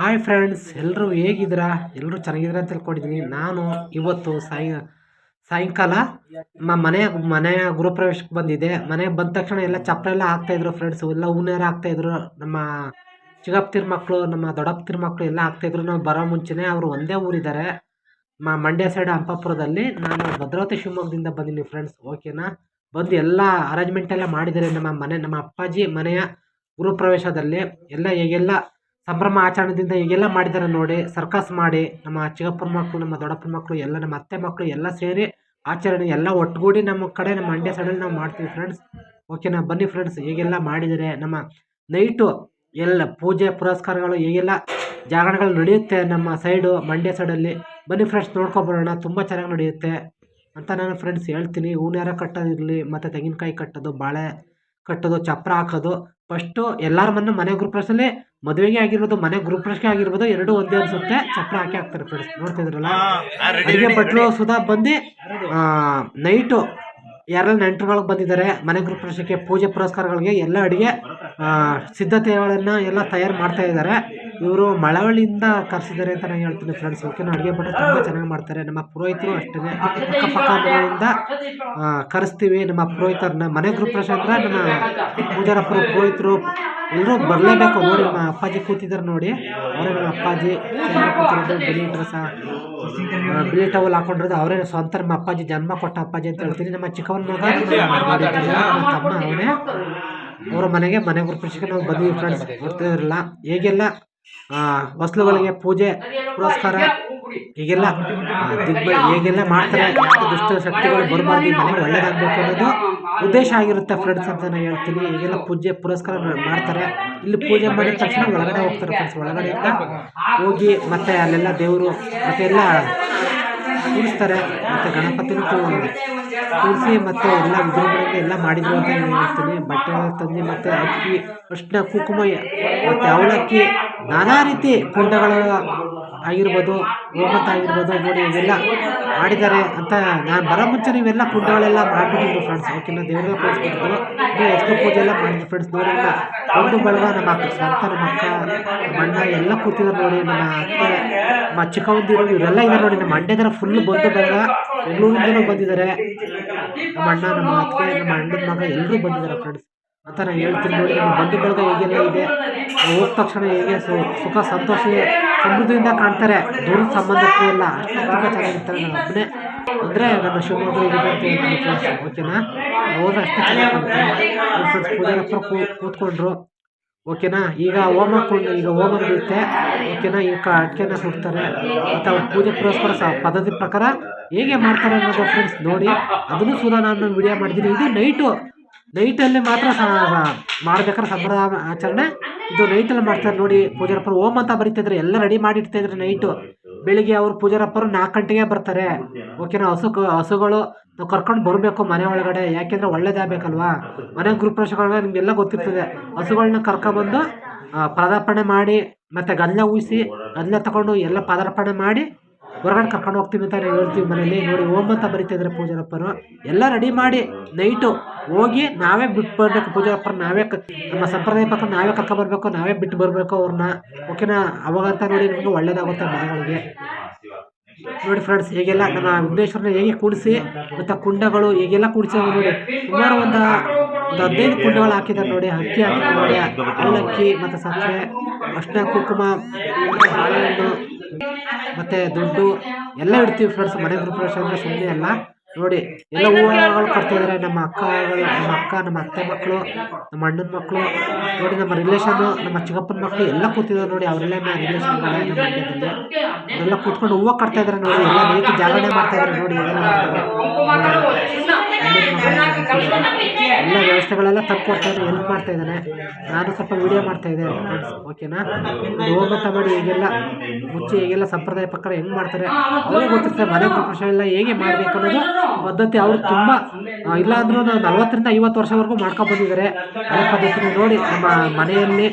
Hi friends ಎಲ್ಲರೂ ಹೇಗಿದ್ದೀರಾ? ಎಲ್ಲರೂ ಚೆನ್ನಾಗಿದ್ದೀರಾ ಅಂತ ತಿಳ್ಕೊಂಡಿದ್ದೀನಿ. ನಾನು ಇವತ್ತು ಸಾಯ, ಸಾಯಂಕಾಲ ನಮ್ಮ ಮನೆಯ ಮನೆಯ ಗೃಹಪ್ರವೇಶಕ್ಕೆ ಬಂದಿದ್ದೆ. ಮನೆಗೆ ಬಂದ ತಕ್ಷಣ ಎಲ್ಲ ಚಪ್ಪರ ಎಲ್ಲ ಹಾಕ್ತಾಯಿದ್ರು ಫ್ರೆಂಡ್ಸು ಎಲ್ಲ ಹೂನಾರ ಹಾಕ್ತಾಯಿದ್ರು ನಮ್ಮ ಚಿಕ್ಕಪ್ಪತಿರ ಮಕ್ಕಳು, ನಮ್ಮ ದೊಡ್ಡಪ್ಪತಿರ ಮಕ್ಕಳು ಎಲ್ಲ ಹಾಕ್ತಾಯಿದ್ರು ನಾವು ಬರೋ ಮುಂಚೆನೇ ಅವರು ಒಂದೇ ಊರಿದ್ದಾರೆ. ಮಾ ಮಂಡ್ಯ ಸೈಡ್ ಹಂಪಾಪುರದಲ್ಲಿ ನಾನು ಭದ್ರಾವತಿ ಶಿವಮೊಗ್ಗದಿಂದ ಬಂದಿದ್ದೀನಿ ಫ್ರೆಂಡ್ಸ್ ಓಕೆನಾ ಬಂದು ಎಲ್ಲ ಅರೇಂಜ್ಮೆಂಟ್ ಎಲ್ಲ ಮಾಡಿದ್ದಾರೆ ನಮ್ಮ ಮನೆ, ನಮ್ಮ ಅಪ್ಪಾಜಿ ಮನೆಯ ಗೃಹಪ್ರವೇಶದಲ್ಲಿ. ಎಲ್ಲ ಹೇಗೆಲ್ಲ ಸಂಭ್ರಮ ಆಚರಣೆದಿಂದ ಹೀಗೆಲ್ಲ ಮಾಡಿದ್ದಾರೆ ನೋಡಿ ಸರ್ಕಸ್ ಮಾಡಿ ನಮ್ಮ ಚಿಕ್ಕಪ್ಪನ ಮಕ್ಕಳು ನಮ್ಮ ದೊಡ್ಡಪ್ಪನ ಮಕ್ಕಳು ಎಲ್ಲ ನಮ್ಮ ಅತ್ತೆ ಮಕ್ಕಳು ಎಲ್ಲ ಸೇರಿ ಆಚರಣೆ ಎಲ್ಲ ಒಟ್ಟುಗೂಡಿ ನಮ್ಮ ಕಡೆ, ನಮ್ಮ ಮಂಡ್ಯ ಸೈಡಲ್ಲಿ ನಾವು ಮಾಡ್ತೀವಿ ಫ್ರೆಂಡ್ಸ್ ಓಕೆನಾ ಬನ್ನಿ ಫ್ರೆಂಡ್ಸ್ ಹೀಗೆಲ್ಲ ಮಾಡಿದರೆ ನಮ್ಮ ನೈಟು ಎಲ್ಲ ಪೂಜೆ ಪುರಸ್ಕಾರಗಳು ಹೀಗೆಲ್ಲ ಜಾಗರಣೆಗಳು ನಡೆಯುತ್ತೆ ನಮ್ಮ ಸೈಡು ಮಂಡ್ಯ ಸೈಡಲ್ಲಿ ಬನ್ನಿ ಫ್ರೆಂಡ್ಸ್ ನೋಡ್ಕೊಬರೋಣ ತುಂಬ ಚೆನ್ನಾಗಿ ನಡೆಯುತ್ತೆ ಅಂತ ನಾನು ಫ್ರೆಂಡ್ಸ್ ಹೇಳ್ತೀನಿ. ಹೂನ್ಯಾರ ಕಟ್ಟೋದಿರಲಿ, ಮತ್ತು ತೆಂಗಿನಕಾಯಿ ಕಟ್ಟೋದು, ಬಾಳೆ ಕಟ್ಟೋದು ಚಪ್ಪರ ಹಾಕೋದು ಫಸ್ಟು ಎಲ್ಲರ ಮನೆ ಮನೆ ಅಲ್ಲಿ ಮದುವೆಗೆ ಆಗಿರ್ಬೋದು ಮನೆ ಗ್ರೂಪ್ ಪ್ರಶ್ನೆಗೆ ಆಗಿರ್ಬೋದು ಎರಡೂ ಒಂದೇ ಅನ್ಸುತ್ತೆ. ಚಪ್ರ ಹಾಕಿ ಹಾಕ್ತಾರೆ ಫ್ರೆಂಡ್ಸ್ ನೋಡ್ತಿದ್ರಲ್ಲ? ಅಡುಗೆ ಭಟ್ರು ಸುಧಾ ಬಂದು ನೈಟು ಯಾರೆಲ್ಲ ನೆಂಟರುಗಳಿಗೆ ಬಂದಿದ್ದಾರೆ ಮನೆ ಗೃಹಪ್ರವೇಶಕ್ಕೆ ಪೂಜೆ ಪುರಸ್ಕಾರಗಳಿಗೆ ಎಲ್ಲ ಅಡುಗೆ ಸಿದ್ಧತೆಗಳನ್ನು ಎಲ್ಲ ತಯಾರು ಮಾಡ್ತಾ ಇದ್ದಾರೆ. ಇವರು ಮಳವಳ್ಳಿಯಿಂದ ಕರೆಸಿದ್ದಾರೆ ಅಂತ ನಾನು ಹೇಳ್ತೀನಿ ಫ್ರೆಂಡ್ಸ್ ಓಕೆ ಅಡುಗೆ ಭಟ್ರು ತುಂಬ ಚೆನ್ನಾಗಿ ಮಾಡ್ತಾರೆ. ನಮ್ಮ ಪುರೋಹಿತರು ಅಷ್ಟೇ ಅಕ್ಕಪಕ್ಕ ಮನೆಯಿಂದ ಕರೆಸ್ತೀವಿ ನಮ್ಮ ಪುರೋಹಿತರನ್ನ. ಮನೆ ಗೃಹಪ್ರವೇಶ ಅಂದ್ರೆ ನಮ್ಮ ಪೂಜಾರಪ್ಪರು, ಪುರೋಹಿತರು ಎಲ್ಲರೂ ಬರಲೇಬೇಕು. ನೋಡಿ, ನಮ್ಮ ಅಪ್ಪಾಜಿ ಕೂತಿದ್ದಾರೆ ನೋಡಿ. ಅವರೇ ನಮ್ಮ ಅಪ್ಪಾಜಿ. ಬಿಳಿ ಡ್ರೆಸ್ ಬಿಳಿ ಟವಲ್ ಹಾಕೊಂಡಿರೋದು ಅವರೇ ಸ್ವಂತ ನಮ್ಮ ಅಪ್ಪಾಜಿ. ಜನ್ಮ ಕೊಟ್ಟ ಅಪ್ಪಾಜಿ ಅಂತ ಹೇಳ್ತೀನಿ. ನಮ್ಮ ಚಿಕ್ಕವನ ಮಗ ನಮ್ಮ ತಮ್ಮ ಅವನೇ. ಅವರ ಮನೆಗೆ ಮನೆ ಗುರುಪ್ರವೇಶಕ್ಕೆ ನಾವು ಬಂದಿದ್ದೀವಿ ಫ್ರೆಂಡ್ಸ್ ನೋಡ್ತಿದ್ರಲ್ಲ ಹೇಗೆಲ್ಲ ಹೊಸ್ಲುಗಳಿಗೆ ಪೂಜೆ ಪುರಸ್ಕಾರ ಈಗೆಲ್ಲ ದಿಗ್ಬ ಹೇಗೆಲ್ಲ ಮಾಡ್ತಾರೆ ದುಷ್ಟ ಶಕ್ತಿಗಳು ಬರಬಾರ್ದು ಮನೆಗೆ ಒಳ್ಳೇದಾಗಬೇಕು ಅನ್ನೋದು ಉದ್ದೇಶ ಆಗಿರುತ್ತೆ ಫ್ರೆಂಡ್ಸ್ ಅಂತ ನಾನು ಹೇಳ್ತೀನಿ. ಈಗೆಲ್ಲ ಪೂಜೆ ಪುರಸ್ಕಾರ ಮಾಡ್ತಾರೆ. ಇಲ್ಲಿ ಪೂಜೆ ಮಾಡಿದ ತಕ್ಷಣ ಒಳಗಡೆ ಹೋಗ್ತಾರೆ ಫ್ರೆಂಡ್ಸ್ ಒಳಗಡೆಯಿಂದ ಹೋಗಿ ಮತ್ತೆ ಅಲ್ಲೆಲ್ಲ ದೇವರು ಮತ್ತೆ ಎಲ್ಲ ಕೂರಿಸ್ತಾರೆ. ಮತ್ತು ಗಣಪತಿನೂ ಕೂರಿಸಿ ಮತ್ತು ಎಲ್ಲ ವಿಜೃಂಭಣೆಯಿಂದ ಎಲ್ಲ ಮಾಡಿದ್ರು ಅಂತ ನಾನು ಹೇಳ್ತೀನಿ. ಬಟ್ಟೆ ತಂದು ಮತ್ತು ಅಕ್ಕಿ ಅರಿಶಿನ ಕುಂಕುಮ ಮತ್ತು ಅವಲಕ್ಕಿ ನಾನಾ ರೀತಿ ಕುಂಡಗಳು ಆಗಿರ್ಬೋದು ಹೋಮತ್ ಆಗಿರ್ಬೋದು, ನೋಡಿ ಇವೆಲ್ಲ ಮಾಡಿದ್ದಾರೆ ಅಂತ ನಾನು ಬರೋ ಮುಂಚೆ ನೀವೆಲ್ಲ ಕುಂಡಗಳೆಲ್ಲ ಮಾಡಿಬಿಟ್ಟಿದ್ರು ಫ್ರೆಂಡ್ಸ್ ಓಕೆನಾ ದೇವರೆಲ್ಲ ಕೂರಿಸ್ಬಿಟ್ಟಿದ್ರು ಎಷ್ಟು ಪೂಜೆ ಎಲ್ಲ ಮಾಡಿದ್ರು ಫ್ರೆಂಡ್ಸ್ ನೋಡಿ ಎಲ್ಲ ಒಂದು ಬಳಗ ನಮ್ಮ ಅಕ್ಕ, ಸ್ವಂತ ನಮ್ಮ ಅಕ್ಕ, ನಮ್ಮ ಅಣ್ಣ ಎಲ್ಲ ಕೂತಿದ್ರು ನೋಡಿ, ನಮ್ಮ ಅತ್ತೆ, ನಮ್ಮ ಚಿಕ್ಕವಂದಿರು ಇವರೆಲ್ಲ ಇದ್ದಾರೆ ನೋಡಿ, ನಮ್ಮ ಮಂಡ್ಯದರ ಫುಲ್ ಬಂದು ಬಳಗ ಬೆಂಗಳೂರಿಂದಲೂ ಬಂದಿದ್ದಾರೆ. ನಮ್ಮ ಅಣ್ಣ, ನಮ್ಮ ಅತ್ತೆ, ನಮ್ಮ ಅಣ್ಣನ ಮಗ ಎಲ್ಲರೂ ಬಂದಿದ್ದಾರೆ ಫ್ರೆಂಡ್ಸ್ ಅಂತ ನಾನು ಹೇಳ್ತೀನಿ ನೋಡಿ, ನಮ್ಮ ಬಂಧು ಬಳಗ ಹೇಗೆಲ್ಲ ಇದೆ ಹೋದ ತಕ್ಷಣ ಹೇಗೆ ಸು, ಸುಖ, ಸಂತೋಷ, ಸಮೃದ್ಧಿಯಿಂದ ಕಾಣ್ತಾರೆ, ದೂರದ ಸಂಬಂಧಕ್ಕೂ ಇಲ್ಲ ಅಷ್ಟು ತುಂಬ ಚೆನ್ನಾಗಿರ್ತಾರೆ ನನ್ನ ಒಬ್ಬನೇ ಅಂದರೆ ನನ್ನ ಶಿವಮೊಗ್ಗ ಅಂತ ಓಕೆನಾ? ಹೋದ್ರೆ ಅಷ್ಟು ಚೆನ್ನಾಗಿ ಪೂಜೆ ಹತ್ರ ಕೂತ್ಕೊಂಡ್ರು, ಓಕೆನಾ? ಈಗ ಹೋಮ ಕೊಂಡು, ಈಗ ಹೋಮ ನಡೆಯುತ್ತೆ, ಓಕೆನಾ? ಈಗ ಅಡಿಕೆನ ಸುಡ್ತಾರೆ, ಮತ್ತು ಅವ್ರ ಪೂಜೆ ಪುರಸ್ಕಾರ ಸಹ ಪದ್ಧತಿ ಪ್ರಕಾರ ಹೇಗೆ ಮಾಡ್ತಾರೆ ಅನ್ನೋದು ಫ್ರೆಂಡ್ಸ್ ನೋಡಿ, ಅದನ್ನು ಸುಧಾ ನಾನು ವಿಡಿಯೋ ಮಾಡಿದ್ದೀನಿ. ಇದು ನೈಟು ನೈಟಲ್ಲಿ ಮಾತ್ರ ಮಾಡ್ಬೇಕಾದ್ರೆ ಸಂಪ್ರದಾಯ ಆಚರಣೆ. ಇದು ನೈಟಲ್ಲಿ ಮಾಡ್ತಾರೆ ನೋಡಿ, ಪೂಜಾರಪ್ಪರು. ಓಮ್ ಅಂತ ಬರೀತಿದ್ರೆ ಎಲ್ಲ ರೆಡಿ ಮಾಡಿ ಮಾಡಿರ್ತಾಯಿದ್ರು ನೈಟು. ಬೆಳಿಗ್ಗೆ ಅವ್ರು ಪೂಜಾರಪ್ಪರು ನಾಲ್ಕು ಗಂಟೆಗೆ ಬರ್ತಾರೆ. ಓಕೆನಾ ಹಸು ಹಸುಗಳು ನಾವು ಕರ್ಕೊಂಡು ಬರಬೇಕು ಮನೆ ಒಳಗಡೆ. ಯಾಕೆಂದರೆ ಒಳ್ಳೇದಾಗಬೇಕಲ್ವಾ ಮನೆ ಗೃಹಪ್ರವೇಶಗಳನ್ನ ನಿಮಗೆಲ್ಲ ಗೊತ್ತಿರ್ತದೆ. ಹಸುಗಳನ್ನ ಕರ್ಕೊಬಂದು ಪದಾರ್ಪಣೆ ಮಾಡಿ, ಮತ್ತು ಗಲ್ಲ ಊಸಿ ಗಲ್ಲ ತಗೊಂಡು ಎಲ್ಲ ಪದಾರ್ಪಣೆ ಮಾಡಿ ಹೊರಗಡೆ ಕರ್ಕೊಂಡು ಹೋಗ್ತೀವಿ ಅಂತ ನಾವು ಹೇಳ್ತೀವಿ ಮನೇಲಿ ನೋಡಿ ಓಮ್ ಅಂತ ಬರೀತಿದ್ದಾರೆ ಪೂಜಾರಪ್ಪರು. ಎಲ್ಲ ರೆಡಿ ಮಾಡಿ ನೈಟು ಹೋಗಿ ನಾವೇ ಬಿಟ್ಟು ಬರಬೇಕು ಪೂಜಾರಪ್ಪರು, ನಾವೇ ನಮ್ಮ ಸಂಪ್ರದಾಯ ಪಕ್ಕ ನಾವೇ ಕರ್ಕೊಂಬರ್ಬೇಕು ನಾವೇ ಬಿಟ್ಟು ಬರಬೇಕು ಅವ್ರನ್ನ. ಓಕೆನಾ ಅವಾಗಂತ ನೋಡಿ ನಿಮಗೆ ಒಳ್ಳೇದಾಗುತ್ತೆ ಮನೆಗಳಿಗೆ. ನೋಡಿ ಫ್ರೆಂಡ್ಸ್ ಹೇಗೆಲ್ಲ ನಮ್ಮ ವಿಘ್ನೇಶ್ವರನ ಹೇಗೆ ಕೂಡಿಸಿ ಮತ್ತು ಕುಂಡಗಳು ಹೇಗೆಲ್ಲ ಕೂಡಿಸಿದ್ರು ನೋಡಿ. ಸುಮಾರು ಒಂದು ಒಂದು ಹದಿನೈದು ಕುಂಡಗಳು ಹಾಕಿದ್ದಾರೆ ನೋಡಿ. ಅಕ್ಕಿ ಹಾಕಿದ್ದಾರೆ ನೋಡಿ. ಅವಲಕ್ಕಿ ಮತ್ತು ಸಕ್ಕರೆ ಅಷ್ಟ ಕುಂಕುಮ, ಬಾಳೆಹಣ್ಣು. ಮತ್ತು ದುಡ್ಡು ಎಲ್ಲ ಇಡ್ತೀವಿ ಫ್ರೆಂಡ್ಸ್ ಮನೆ ಗೃಹಪ್ರವೇಶ ಅಂದರೆ ಸುಮ್ಮನೆ ಅಲ್ಲ ನೋಡಿ, ಎಲ್ಲ ಹೂವುಗಳು ಕೊಡ್ತಿದ್ದಾರೆ ನಮ್ಮ ಅಕ್ಕಗಳು, ನಮ್ಮ ಅಕ್ಕ, ನಮ್ಮ ಅತ್ತೆ ಮಕ್ಕಳು, ನಮ್ಮ ಅಣ್ಣನ ಮಕ್ಕಳು. ನೋಡಿ, ನಮ್ಮ ರಿಲೇಷನ್ನು ನಮ್ಮ ಚಿಕ್ಕಪ್ಪನ ಮಕ್ಕಳು ಎಲ್ಲ ಕೂತಿದ್ದಾರೆ ನೋಡಿ, ಅವರೆಲ್ಲ ನಮ್ಮ ರಿಲೇಷನ್ಗಳೇ ನಮ್ಮ ಕೂತ್ಕೊಂಡು ಹೂವು ಕಟ್ತಾ ಇದ್ದಾರೆ ನೋಡಿ, ಎಲ್ಲ ನೈಟ್ ಜಾಗರಣೆ ಮಾಡ್ತಾ ಇದ್ದಾರೆ ನೋಡಿ ಎಲ್ಲ ಎಲ್ಲ ವ್ಯವಸ್ಥೆಗಳೆಲ್ಲ ತಂದ್ಕೊಡ್ತಾ ಇದ್ದಾರೆ ಹೆಲ್ಪ್ ಮಾಡ್ತಾ ಇದ್ದಾನೆ ನಾನು ಸ್ವಲ್ಪ ವಿಡಿಯೋ ಮಾಡ್ತಾ ಇದ್ದೆ. ಫ್ರೆಂಡ್ಸ್ ಓಕೆನಾ ಹೋಗಂತ ಮಾಡಿ ಹೀಗೆಲ್ಲ ಮುಚ್ಚಿ ಹೇಗೆಲ್ಲ ಸಂಪ್ರದಾಯ ಪ್ರಕಾರ ಹೆಂಗೆ ಮಾಡ್ತಾರೆ? ಅವ್ರಿಗೆ ಗೊತ್ತಿರ್ತಾರೆ, ಮನೆ ಎಲ್ಲ ಹೇಗೆ ಮಾಡಬೇಕು ಅನ್ನೋದು ಪದ್ಧತಿ ಅವರು ತುಂಬ ಇಲ್ಲ ಅಂದ್ರೂ ನಲ್ವತ್ತರಿಂದ ಐವತ್ತು ವರ್ಷವರೆಗೂ ಮಾಡ್ಕೊಂಡು ಬಂದಿದ್ದಾರೆ. ಅದೇ ಪದ್ಧತಿ ನೋಡಿ, ನಮ್ಮ ಮನೆಯಲ್ಲಿ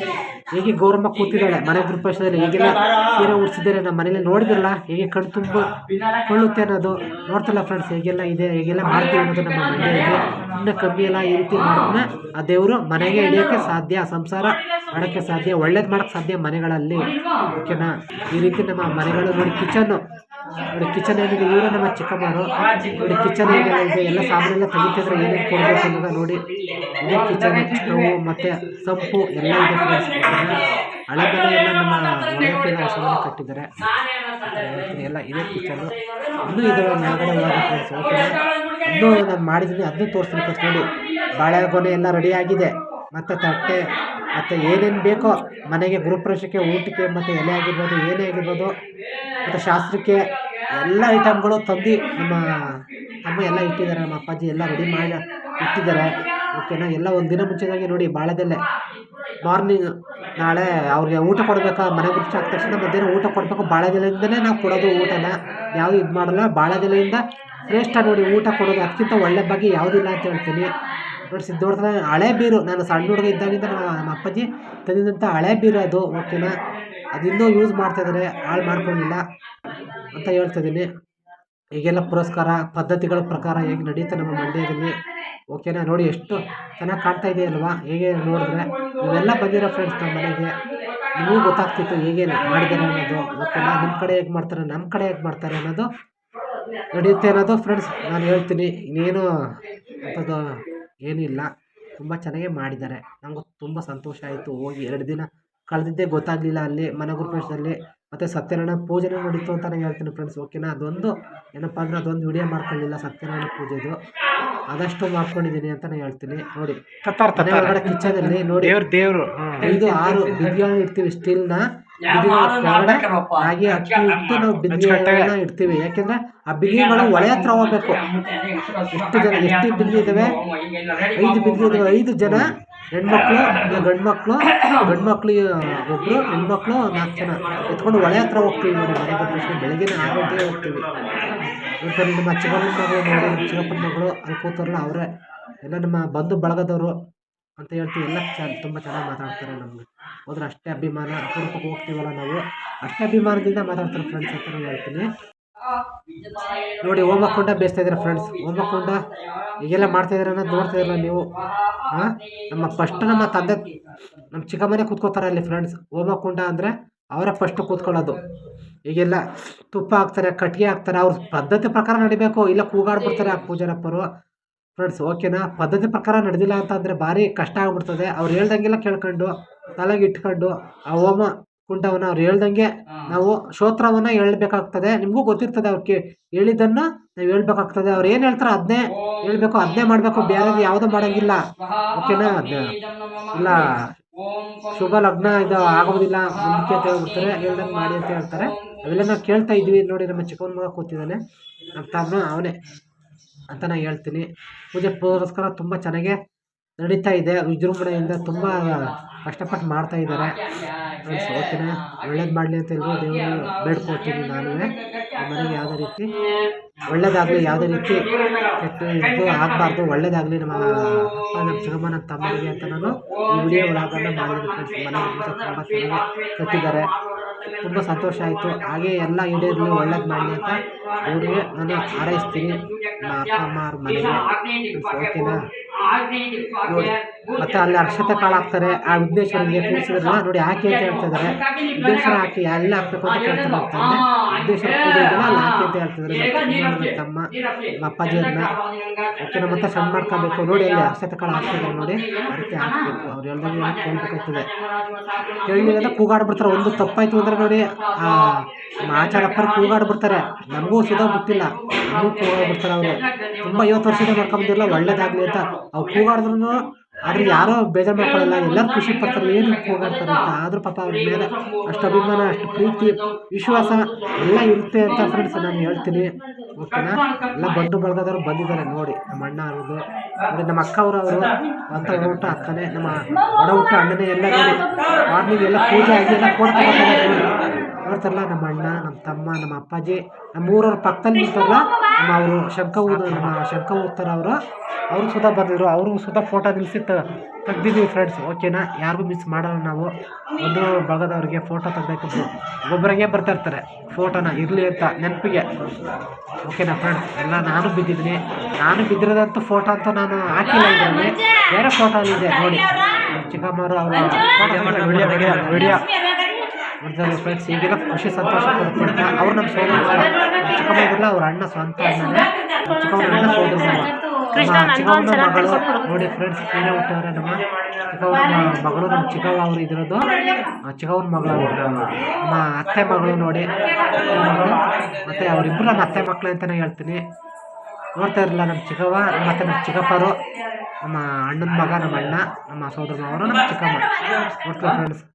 ಹೇಗೆ ಗೌರಮ್ಮ ಕೂತಿದ್ದಾಳೆ? ಮನೆ ಗೃಹಪ್ರವೇಶದಲ್ಲಿ ಹೇಗೆಲ್ಲ ಸೀರೆ ಉಡ್ಸಿದ್ದಾರೆ ನಮ್ಮ ಮನೇಲಿ ನೋಡಿದ್ರಲ್ಲ? ಹೇಗೆ ಕಣ್ಣು ತುಂಬ ಕೊಳ್ಳುತ್ತೆ ಅನ್ನೋದು ನೋಡ್ತಲ್ಲ ಫ್ರೆಂಡ್ಸ್ ಹೇಗೆಲ್ಲ ಇದೆ, ಹೇಗೆಲ್ಲ ಮಾಡ್ತೀವಿ ಅನ್ನೋದು ನಮ್ಮ ಮನೆಯಲ್ಲಿ ಇನ್ನು ಕಮ್ಮಿ ಎಲ್ಲ ಈ ರೀತಿ ಮಾಡಿದ್ನ ಆ ದೇವರು ಮನೆಗೆ ಇಳಿಯೋಕ್ಕೆ ಸಾಧ್ಯ, ಸಂಸಾರ ಮಾಡೋಕ್ಕೆ ಸಾಧ್ಯ, ಒಳ್ಳೇದು ಮಾಡೋಕ್ಕೆ ಸಾಧ್ಯ ಮನೆಗಳಲ್ಲಿ. ಓಕೆನಾ ಈ ರೀತಿ ನಮ್ಮ ಮನೆಗಳು ನೋಡಿ ಕಿಚನ್ನು ನೋಡಿ ಕಿಚನ್ ಏನಿದೆ ಇವರೇ ನಮ್ಮ ಚಿಕ್ಕಮ್ಮರು ನೋಡಿ ಕಿಚನ್ ಏನಿದೆ ಇದೆ ಎಲ್ಲ ಸಾಮಾನೆಲ್ಲ ತೆಗಿತಿದ್ರೆ, ಏನೇನು ಕೊಡಬೇಕು ಅನ್ನೋದ ನೋಡಿ. ಇದೇ ಕಿಚನ್ ಸ್ಟವ್ ಮತ್ತು ಸಂಪು ಎಲ್ಲ ಇದೆ ಫ್ರೆಂಡ್ಸ್. ಹಳೆ ಮನೆ ಎಲ್ಲ ನಮ್ಮ ಒಳಗೆಲ್ಲ ಹೊಸ ಮನೆ ಕಟ್ಟಿದ್ದಾರೆ ಎಲ್ಲ ಇದೇ ಕಿಚನ್ ಇನ್ನೂ ಇದಾವೆ ನಾಗಡೆ ಫ್ರೆಂಡ್ಸ್, ಓಕೆ. ಇನ್ನೂ ನಾನು ಮಾಡಿದ್ದೀನಿ ಅದನ್ನೂ ತೋರಿಸ್ತೀನಿ ನೋಡಿ ಬಾಳೆಗೊನೆ ಎಲ್ಲ ರೆಡಿ ಆಗಿದೆ. ಮತ್ತು ತಟ್ಟೆ ಮತ್ತು ಏನೇನು ಬೇಕೋ ಮನೆಗೆ ಗೃಹಪ್ರವೇಶಕ್ಕೆ ಊಟಕ್ಕೆ ಮತ್ತು ಎಲೆ ಆಗಿರ್ಬೋದು, ಏನೇ ಆಗಿರ್ಬೋದು, ಮತ್ತು ಶಾಸ್ತ್ರಕ್ಕೆ ಎಲ್ಲ ಐಟಮ್ಗಳು ತಂದು ನಮ್ಮ ಅಮ್ಮ ಎಲ್ಲ ಇಟ್ಟಿದ್ದಾರೆ, ನಮ್ಮ ಅಪ್ಪಾಜಿ ಎಲ್ಲ ರೆಡಿ ಮಾಡಿ ಇಟ್ಟಿದ್ದಾರೆ. ಓಕೆನಾ ಎಲ್ಲ ಒಂದು ದಿನ ಮುಂಚೆದಾಗಿ ನೋಡಿ ಬಾಳೆದಲ್ಲೇ. ಮಾರ್ನಿಂಗ್ ನಾಳೆ ಅವ್ರಿಗೆ ಊಟ ಕೊಡಬೇಕಾ, ಮನೆ ಗುರುತು ಆದ ತಕ್ಷಣ ಮಧ್ಯಾಹ್ನ ಊಟ ಕೊಡಬೇಕು ಬಾಳೆದೆಲೆಯಿಂದಲೇ ನಾವು ಕೊಡೋದು ಊಟನ. ಯಾವುದು ಇದು ಮಾಡಲ್ಲ ಬಾಳೆದೆಲೆಯಿಂದ ಶ್ರೇಷ್ಠ ನೋಡಿ ಊಟ ಕೊಡೋದು ಅತ್ಯಂತ ಒಳ್ಳೆ ಬಗ್ಗೆ ಯಾವುದಿಲ್ಲ ಅಂತ ಹೇಳ್ತೀನಿ. ನೋಡಿ ಸಿದ್ಧೋಡ್ತನ ಹಳೆ ಬೀರು. ನಾನು ಸಣ್ಣ ಹುಡುಗ ಇದ್ದಾಗಿಂದ ನಮ್ಮ ಅಪ್ಪಾಜಿ ತಂದಿದ್ದಂಥ ಹಳೆ ಬೀರು ಅದು. ಓಕೆನಾ ಅದಿನ್ನೂ ಯೂಸ್ ಮಾಡ್ತಾಯಿದ್ದಾರೆ ಹಾಳು ಮಾಡ್ಕೊಂಡಿಲ್ಲ ಅಂತ ಹೇಳ್ತಿದ್ದೀನಿ ಈಗೆಲ್ಲ ಪುರಸ್ಕಾರ, ಪದ್ಧತಿಗಳ ಪ್ರಕಾರ ಹೇಗೆ ನಡೀತಾ ನಮ್ಮ ಮಂಡ್ಯದಲ್ಲಿ? ಓಕೆನಾ ನೋಡಿ, ಎಷ್ಟು ಚೆನ್ನಾಗಿ ಕಾಣ್ತಾ ಇದೆ ಅಲ್ವಾ? ಹೇಗೆ ನೋಡಿದ್ರೆ? ಇವೆಲ್ಲ ಬಂದಿರೋ ಫ್ರೆಂಡ್ಸ್ ನಮ್ಮ ಮನೆಗೆ. ನಿಮಗೂ ಗೊತ್ತಾಗ್ತಿತ್ತು ಹೇಗೆ ಮಾಡಿದ್ದಾರೆ ಅನ್ನೋದು. ಓಕೆನಾ ನಿಮ್ಮ ಕಡೆ ಹೇಗೆ ಮಾಡ್ತಾರೆ? ನಮ್ಮ ಕಡೆ ಹೇಗೆ ಮಾಡ್ತಾರೆ ಅನ್ನೋದು ನಡೆಯುತ್ತೆ ಅನ್ನೋದು ಫ್ರೆಂಡ್ಸ್ ನಾನು ಹೇಳ್ತೀನಿ. ಇನ್ನೇನು ಅಂಥದ್ದು ಏನೂ ಇಲ್ಲ ತುಂಬ ಚೆನ್ನಾಗೇ ಮಾಡಿದ್ದಾರೆ. ನನಗೂ ತುಂಬ ಸಂತೋಷ ಆಯಿತು. ಹೋಗಿ ಎರಡು ದಿನ ಕಳೆದಿದ್ದೇ ಗೊತ್ತಾಗಲಿಲ್ಲ ಅಲ್ಲಿ ಮನೆ ಪ್ರದೇಶದಲ್ಲಿ. ಮತ್ತು ಸತ್ಯನಾರಾಯಣ ಪೂಜೆನೂ ನಡೀತು ಅಂತ ನಾನು ಹೇಳ್ತೀನಿ ಫ್ರೆಂಡ್ಸ್ ಓಕೆನಾ ಅದೊಂದು ಏನಪ್ಪ ಅಂದರೆ ಅದೊಂದು ವಿಡಿಯೋ ಮಾಡ್ಕೊಳ್ಳಿಲ್ಲ ಸತ್ಯನಾರಾಯಣ ಪೂಜೆದು. ಆದಷ್ಟು ಮಾಡ್ಕೊಂಡಿದ್ದೀನಿ ಅಂತ ನಾನು ಹೇಳ್ತೀನಿ. ನೋಡಿ ಕಿಚನಲ್ಲಿ ನೋಡಿ. ದೇವರು ದೇವ್ರು. ಐದು ಆರು ಬಿರಿಯಾನಿ ಇಡ್ತೀವಿ ಸ್ಟೀಲ್ನ ಹಾಗೆ ಅಕ್ಕಿ ಇಟ್ಟು ನಾವು ಬಿಂದಿಗೆಗಳನ್ನ ಇಡ್ತೀವಿ. ಯಾಕೆಂದ್ರೆ ಆ ಬಿಂದಿಗೆಗಳು ಒಳೆ ಹತ್ರ ಹೋಗ್ಬೇಕು. ಎಷ್ಟು ಜನ ಎಷ್ಟು ಬಿಂದಿ ಇದಾವೆ ಐದು ಬಿಂದಿ ಇದಾವೆ ಐದು ಜನ ಹೆಣ್ಮಕ್ಳು ಗಂಡ್ಮಕ್ಳು ಗಂಡು ಮಕ್ಕಳು ಗಂಡು ಮಕ್ಳು ಒಬ್ಬರು ಹೆಣ್ಮಕ್ಳು ನಾಲ್ಕು ಜನ. ಎತ್ಕೊಂಡು ಒಳೆ ಹತ್ರ ಹೋಗ್ತೀವಿ ನೋಡಿ. ಮನೆ ಬಂದ್ರೆ ಬೆಳಗಿನ ಆರು ಗಂಟೆಗೆ ಹೋಗ್ತೀವಿ. ಇವತ್ತು ನಮ್ಮ ಚಿಕ್ಕಪ್ಪನ ಮಗಳು ನೋಡಿ ಚಿಕ್ಕಪ್ಪನ ಮಗಳು ಅಲ್ಲಿ ಕೂತಾರಲ್ಲ ಅವರೇ. ಎಲ್ಲ ನಮ್ಮ ಬಂಧು ಬಳಗದವರು ಅಂತ ಹೇಳ್ತೀವಿ. ಎಲ್ಲ ಚ ತುಂಬ ಚೆನ್ನಾಗಿ ಮಾತಾಡ್ತಾರೆ ನಮಗೆ. ಹೋದ್ರೆ ಅಷ್ಟೇ ಅಭಿಮಾನ. ಅಪರೂಪಕ್ಕೆ ಹೋಗ್ತೀವಲ್ಲ ನಾವು. ಅಷ್ಟೇ ಅಭಿಮಾನದಿಂದ ಮಾತಾಡ್ತಾರೆ ಫ್ರೆಂಡ್ಸ್ ಅಂತ ಹೇಳ್ತೀನಿ. ನೋಡಿ ಹೋಮಕುಂಡ ಬೇಯಿಸ್ತಾ ಇದ್ದಾರೆ ಫ್ರೆಂಡ್ಸ್ ಹೋಮಕುಂಡ ಈಗೆಲ್ಲ ಮಾಡ್ತಾ ಇದ್ದೀರ ಅನ್ನೋದು ನೋಡ್ತಾ ಇರಲ್ಲ ನೀವು. ನಮ್ಮ ಫಸ್ಟ್ ನಮ್ಮ ತಂದೆ, ನಮ್ಮ ಚಿಕ್ಕಮ್ಮನೆ ಕೂತ್ಕೋತಾರೆ ಅಲ್ಲಿ ಫ್ರೆಂಡ್ಸ್ ಹೋಮಕುಂಡ ಅಂದರೆ ಅವರೇ ಫಸ್ಟ್ ಕೂತ್ಕೊಳ್ಳೋದು. ಈಗೆಲ್ಲ ತುಪ್ಪ ಹಾಕ್ತಾರೆ ಕಟ್ಟಿಗೆ ಹಾಕ್ತಾರೆ. ಅವ್ರ ಪದ್ಧತಿ ಪ್ರಕಾರ ನಡಿಬೇಕು. ಇಲ್ಲ ಕೂಗಾಡ್ಬಿಡ್ತಾರೆ ಆ ಪೂಜಾರಪ್ಪರು. ಫ್ರೆಂಡ್ಸ್ ಓಕೆನಾ ಪದ್ಧತಿ ಪ್ರಕಾರ ನಡೆದಿಲ್ಲ ಅಂತಂದರೆ ಭಾರಿ ಕಷ್ಟ ಆಗ್ಬಿಡ್ತದೆ. ಅವ್ರು ಹೇಳ್ದಂಗೆಲ್ಲ ಕೇಳ್ಕೊಂಡು ತಲೆಗೆ ಇಟ್ಕೊಂಡು ಆ ಹೋಮ ಕುಂಡವನ್ನು ಅವ್ರು ಹೇಳ್ದಂಗೆ ನಾವು ಶ್ರೋತ್ರವನ್ನು ಹೇಳ್ಬೇಕಾಗ್ತದೆ. ನಿಮಗೂ ಗೊತ್ತಿರ್ತದೆ ಅವ್ರಿಗೆ ಹೇಳಿದ್ದನ್ನು ನಾವು ಹೇಳ್ಬೇಕಾಗ್ತದೆ. ಅವ್ರು ಏನು ಹೇಳ್ತಾರೋ ಅದನ್ನೇ ಹೇಳಬೇಕು ಅದನ್ನೇ ಮಾಡಬೇಕು. ಬೇರೆ ಯಾವುದೂ ಮಾಡೋಂಗಿಲ್ಲ. ಓಕೆನಾ ಇಲ್ಲ. ಶುಭ ಲಗ್ನ ಇದು ಆಗೋದಿಲ್ಲ. ಮುಂದಕ್ಕೆ ಅಂತ ಹೇಳ್ಬಿಡ್ತಾರೆ. ಹೇಳ್ದಂಗೆ ಮಾಡಿ ಅಂತ ಹೇಳ್ತಾರೆ. ಅವೆಲ್ಲ ನಾವು ಕೇಳ್ತಾ ಇದ್ವಿ. ನೋಡಿ ನಮ್ಮ ಚಿಕ್ಕವನ್ ಮಗ ಕೂತಿದ್ದಾನೆ. ನಮ್ಮ ತಮ್ಮ ಅವನೇ. ಅಂತ ನಾನು ಹೇಳ್ತೀನಿ. ಪೂಜೆ ಪುರಸ್ಕಾರ ತುಂಬ ಚೆನ್ನಾಗೇ ನಡೀತಾ ಇದೆ. ವಿಜೃಂಭಣೆಯಿಂದ ತುಂಬ ಕಷ್ಟಪಟ್ಟು ಮಾಡ್ತಾ ಇದ್ದಾರೆ. ಒಳ್ಳೇದು ಮಾಡಲಿ ಅಂತ ಎಲ್ಲರೂ ದೇವರು ಬೇಡ್ಕೊಳ್ತೀನಿ ನಾನು. ಮನೆಗೆ ಯಾವುದೇ ರೀತಿ ಒಳ್ಳೇದಾಗಲಿ, ಯಾವುದೇ ರೀತಿ ಕೆಟ್ಟ ಇದು ಆಗಬಾರ್ದು, ಒಳ್ಳೇದಾಗಲಿ ನಮ್ಮ ಅಪ್ಪ, ನಮ್ಮ ಚಿಕ್ಕಮ್ಮ ನಮ್ಮ ತಮ್ಮನಿಗೆ ಅಂತ ನಾನು ಈ ವಿಡಿಯೋ ಒಳಗಡೆ ಮಾಡಿದ್ದೀನಿ. ಫ್ರೆಂಡ್ಸ್ ತುಂಬ ಚೆನ್ನಾಗಿ ಕಟ್ಟಿದ್ದಾರೆ. ತುಂಬ ಸಂತೋಷ ಆಯಿತು. ಹಾಗೆ ಎಲ್ಲ ಈಡೇರಲಿ ಒಳ್ಳೇದು ಮಾಡಲಿ ಅಂತ ಅವ್ರಿಗೆ ನಾನು ಹಾರೈಸ್ತೀನಿ. ನಮ್ಮ ಅಪ್ಪ ಅಮ್ಮ ಅವ್ರ ಮನೆಗೆ. ಓಕೆನಾ ನೋಡಿ. ಮತ್ತೆ ಅಲ್ಲಿ ಅಕ್ಷತೆ ಕಾಳು ಹಾಕ್ತಾರೆ ಆ ವಿಘ್ನೇಶ್ವರಿಗೆ ಕೂರಿಸಿದ್ರಲ್ಲ ನೋಡಿ ಹಾಕಿ ಅಂತ ಹೇಳ್ತಾ ಇದ್ದಾರೆ ವಿಘ್ನೇಶ್ವರ ಹಾಕಿ ಎಲ್ಲ ಹಾಕ್ಬೇಕು ಅಂತ ಕೇಳ್ತಾರೆ ಹೋಗ್ತಾರೆ ವಿಘ್ನೇಶ್ವರ ಪೂಜೆ ಇದೆಯಲ್ಲ ಅಲ್ಲಿ ಹಾಕಿ ಅಂತ ಹೇಳ್ತಿದ್ದಾರೆ ತಮ್ಮ ನಮ್ಮ ಅಪ್ಪಾಜಿಯವ್ರನ್ನ ನಮ್ಮ ಹತ್ರ ಸಣ್ಣ ಮಾಡ್ಕೋಬೇಕು ನೋಡಿ ಅಲ್ಲಿ ಅಕ್ಷತೆ ಕಾಳು ಹಾಕ್ತಿದ್ದಾರೆ ನೋಡಿ ಅದಕ್ಕೆ ಹಾಕ್ಬೇಕು ಅವ್ರು ಹೇಳ್ದಂಗೆ ಏನೋ ಕೇಳ್ಬೇಕಾಗ್ತದೆ ಕೇಳಲಿಲ್ಲ ಕೂಗಾಡ್ಬಿಡ್ತಾರೆ ಒಂದು ತಪ್ಪಾಯ್ತು ಅಂದ್ರೆ ನೋಡಿ ಆಚಾರಪ್ಪರು ಕೂಗಾಡ್ಬಿಡ್ತಾರೆ ನಮಗೂ ಸುಧಾ ಬಿಟ್ಟಿಲ್ಲ ನಮಗೂ ಕೂಗಾಡ್ಬಿಡ್ತಾರೆ ಅವರು ತುಂಬ ಐವತ್ತು ವರ್ಷದಿಂದ ಮಾಡ್ಕೊಂಬಂದಿರಲ್ಲ ಒಳ್ಳೇದಾಗಲಿ ಅಂತ ಅವ್ರು ಕೂಗಾಡಿದ್ರು ಆದ್ರೆ ಯಾರೋ ಬೇಜಾರು ಮಾಡ್ಕೊಳ್ಳಲ್ಲ ಎಲ್ಲರೂ ಖುಷಿ ಪಡ್ತಾರೆ, ಏನು ಹೋಗಾಡ್ತಾರೆ ಅಂತ. ಆದರೂ ಪಾಪ ಅವ್ರ ಮೇಲೆ ಅಷ್ಟು ಅಭಿಮಾನ, ಅಷ್ಟು ಪ್ರೀತಿ, ವಿಶ್ವಾಸ ಎಲ್ಲ ಇರುತ್ತೆ ಅಂತ ಫ್ರೆಂಡ್ಸ್ ನಾನು ಹೇಳ್ತೀನಿ. ಓಕೆನಾ ಎಲ್ಲ ಬಂಧು ಬಳಗದವ್ರು ಬಂದಿದ್ದಾರೆ ನೋಡಿ. ನಮ್ಮ ಅಣ್ಣ ಅವ್ರದ್ದು. ನೋಡಿ, ನಮ್ಮ ಅಕ್ಕ ಅವರು ಅವರು. ಅಂತ ಊಟ ಅಕ್ಕನೇ, ನಮ್ಮ ಒಡ ಊಟ ಅಣ್ಣನೇ ಎಲ್ಲ ನೋಡಿ. ಮಾರ್ನಿಂಗ್ ಎಲ್ಲ ಪೂಜೆ ಆಗಿ ಎಲ್ಲ ಕೊಡ್ತಾರೆ ನೋಡ್ತಾರಲ್ಲ ನಮ್ಮ ಅಣ್ಣ ನಮ್ಮ ತಮ್ಮ ನಮ್ಮ ಅಪ್ಪಾಜಿ ನಮ್ಮ ಊರವ್ರ ಪಕ್ಕದಲ್ಲಿ ನಿಂತಾರಲ್ಲ ನಮ್ಮ ಅವರು ಶಂಕ ಊದ ನಮ್ಮ ಶಂಕ ಊದ್ತಾರ ಅವರು. ಅವರು ಸುತ ಬಂದಿದ್ರು ಅವರು ಸುತ ಫೋಟೋ ನಿಲ್ಲಿಸಿ ತೆಗ್ದಿದ್ದೀವಿ ಫ್ರೆಂಡ್ಸ್ ಓಕೆನಾ ಯಾರಿಗೂ ಮಿಸ್ ಮಾಡಲ್ಲ ನಾವು. ಒಂದು ಬಳಗದವ್ರಿಗೆ ಫೋಟೋ ತೆಗ್ದಾಕಿದ್ರು. ಒಬ್ಬೊಬ್ಬರಿಗೆ ಬರ್ತಾ ಇರ್ತಾರೆ. ಫೋಟೋನ ಇರಲಿ ಅಂತ ನೆನಪಿಗೆ. ಓಕೆನಾ ಫ್ರೆಂಡ್ಸ್ ಎಲ್ಲ ನಾನು ಬಿದ್ದಿದ್ದೀನಿ. ನಾನು ಬಿದ್ದಿರೋದಂತೂ ಫೋಟೋ ಅಂತ ನಾನು ಹಾಕಿಲ್ಲ ಇದರಲ್ಲಿ ಬೇರೆ ಫೋಟೋ ಇದೆ ನೋಡಿ. ಚಿಕ್ಕಮ್ಮರು ಅವರು ವಿಡಿಯೋ ನೋಡ್ತಾರೆ ಫ್ರೆಂಡ್ಸ್ ಈಗೆಲ್ಲ ಖುಷಿ ಸಂತೋಷ ಕೊಡುತ್ತೆ ಅವ್ರು ನಮ್ಮ ಸೋದರ ಇದ್ರಲ್ಲ ಅವ್ರ ಅಣ್ಣ ಸ್ವಂತ ಚಿಕ್ಕಮ್ಮನ ಅಣ್ಣ ಸೋದರ ನಮ್ಮ ಚಿಕ್ಕಮ್ಮನ ಮಗಳು. ನೋಡಿ ಫ್ರೆಂಡ್ಸ್ ಏನೇ ಹುಟ್ಟವ್ರೆ ನಮ್ಮ ಚಿಕ್ಕವ್ರ ಮಗಳು ನಮ್ಮ ಚಿಕ್ಕವ್ವ ಅವ್ರು ಇದ್ರದ್ದು. ಆ ಚಿಕ್ಕವ್ನ ಮಗಳು. ಅವ್ರು. ನಮ್ಮ ಅತ್ತೆ ಮಗಳು ನೋಡಿ. ಮಗಳು ಮತ್ತು ಅವರಿಬ್ಬರು ನಮ್ಮ ಅತ್ತೆ ಮಕ್ಕಳು ಅಂತಲೇ ಹೇಳ್ತೀನಿ. ನೋಡ್ತಾ ಇರಲಿಲ್ಲ ನಮ್ಮ ಚಿಕ್ಕವ್ವ ಮತ್ತು ನಮ್ಮ ಚಿಕ್ಕಪ್ಪರು ನಮ್ಮ ಅಣ್ಣನ ಮಗ ನಮ್ಮ ಅಣ್ಣ ನಮ್ಮ ಸೋದರ ಅವರು ನಮ್ಮ ಚಿಕ್ಕಮ್ಮ. ನೋಡ್ತಾರೆ ಫ್ರೆಂಡ್ಸ್